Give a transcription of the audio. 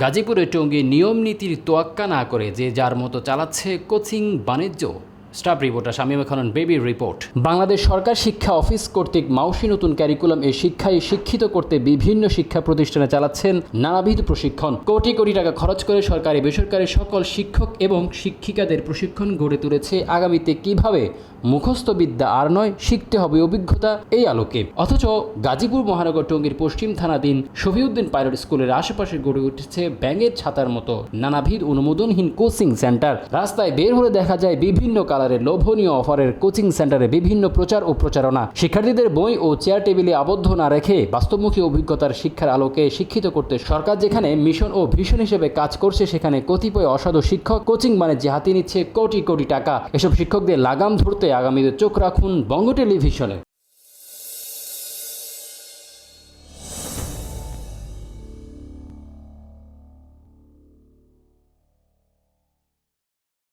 গাজীপুরে টঙ্গী নিয়ম নীতির তোয়াক্কা না করে যে যার মতো চালাচ্ছে কোচিং বাণিজ্য। স্টাফ রিপোর্টার শামীম খানন, বেবি রিপোর্ট। বাংলাদেশ সরকার শিক্ষা অফিস কর্তৃক মাউসি নতুন ক্যারিকুলাম এই শিক্ষায় শিক্ষিত করতে বিভিন্ন শিক্ষা প্রতিষ্ঠানে চালাচ্ছেন নানাবিধ প্রশিক্ষণ। কোটি কোটি টাকা খরচ করে সরকারি, বেসরকারি সকল শিক্ষক এবং শিক্ষিকাদের প্রশিক্ষণ গড়ে তুলেছে আগামীতে কীভাবে? মুখস্থ বিদ্যা আর নয়, শিখতে হবে অভিজ্ঞতা এই আলোকে। অথচ গাজীপুর মহানগর টঙ্গীর পশ্চিম থানাধীন শফিউদ্দিন পাইলট স্কুলের আশেপাশে গড়ে উঠেছে ব্যাঙের ছাতার মতো নানাবিধ অনুমোদনহীন কোচিং সেন্টার। রাস্তায় বের হলে দেখা যায় বিভিন্ন কালারের লোভনীয় অফারের কোচিং সেন্টারে বিভিন্ন প্রচার ও প্রচারণা। শিক্ষার্থীদের বই ও চেয়ার টেবিলে আবদ্ধ না রেখে বাস্তবমুখী অভিজ্ঞতার শিক্ষার আলোকে শিক্ষিত করতে সরকার যেখানে মিশন ও ভিশন হিসেবে কাজ করছে, সেখানে কতিপয় অসাধু শিক্ষক কোচিং মানে যে হাতে নিচ্ছে কোটি কোটি টাকা। এসব শিক্ষকদের লাগাম ধরতে আগামীদের চোখ রাখুন বঙ্গ টেলিভিশনে।